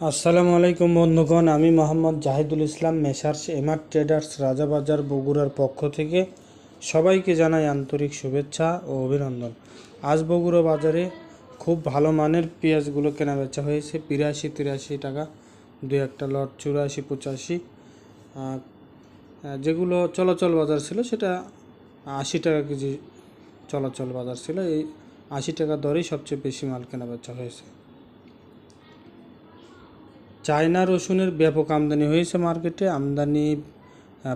আসসালামু আলাইকুম বন্ধুগণ, আমি Mohammad Zahidul Islam, Messrs MR traders, Rajabazar, বগুড়ার পক্ষ থেকে সবাইকে জানাই আন্তরিক শুভেচ্ছা ও অভিনন্দন। আজ বগুড়া বাজারে খুব ভালো মানের পেঁয়াজগুলো কেনা বেচা হয়েছে, বিরাশি তিরাশি টাকা দু একটা লট, চুরাশি পঁচাশি। যেগুলো চলাচল বাজার ছিল সেটা আশি টাকা কেজি চলাচল বাজার ছিল, এই আশি টাকা দরেই সবচেয়ে বেশি মাল কেনা বেচা হয়েছে। চায়না রসুনের ব্যাপক আমদানি হয়েছে মার্কেটে। আমদানি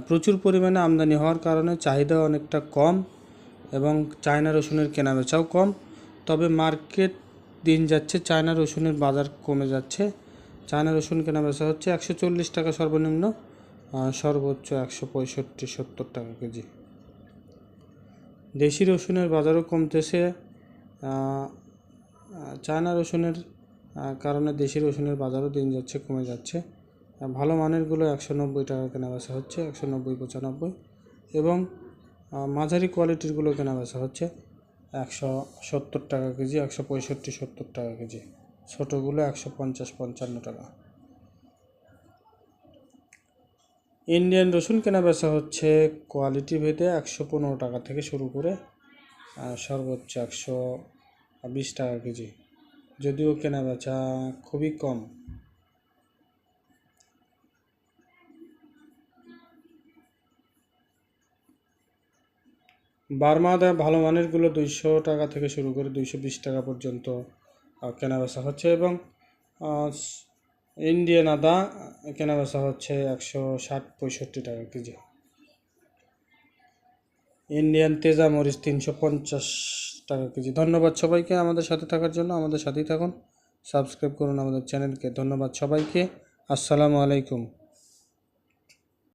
প্রচুর পরিমাণে আমদানি হওয়ার কারণে চাহিদা অনেকটা কম এবং চায়না রসুনের কেনাবেচাও কম। তবে মার্কেট দিন যাচ্ছে, চায়না রসুনের বাজার কমে যাচ্ছে। চায়না রসুন কেনাবেচা হচ্ছে একশো চল্লিশ টাকা সর্বনিম্ন সর্বোচ্চ একশো পঁয়ষট্টি, সত্তর টাকা কেজি। দেশি রসুনের বাজারও কমতেছে। চায়না রসুনের কারণে দেশি রসুনের বাজারও দিন যাচ্ছে, কমে যাচ্ছে। ভালো মানেরগুলো একশো নব্বই টাকা কেনা বেচা হচ্ছে, একশো নব্বই, পঁচানব্বই। এবং মাঝারি কোয়ালিটিরগুলো কেনা বেচা হচ্ছে, একশো সত্তর টাকা কেজি, একশো পঁয়ষট্টি, সত্তর টাকা কেজি। ছোটোগুলো একশো পঞ্চাশ, পঞ্চান্ন টাকা। ইন্ডিয়ান রসুন কেনা বেচা হচ্ছে কোয়ালিটি ভেদে একশো পনেরো টাকা থেকে শুরু করে সর্বোচ্চ একশো বিশ টাকা কেজি। যদিও কেনা বেচা খুবই কম। বার্মাদা ভালো মানেরগুলো দুইশো টাকা থেকে শুরু করে দুইশো বিশ টাকা পর্যন্ত কেনা বেচা হচ্ছে এবং ইন্ডিয়ান আদা কেনা বেচা হচ্ছে একশো ষাট পঁয়ষট্টি টাকা কেজি। ইন্ডিয়ান তেজা মরিচ তিনশো পঞ্চাশ টাকা কেজি। ধন্যবাদ সবাইকে আমাদের সাথে থাকার জন্য, আমাদের সাথেই থাকুন। সাবস্ক্রাইব করুন আমাদের চ্যানেলকে ধন্যবাদ সবাইকে। আসসালামু আলাইকুম।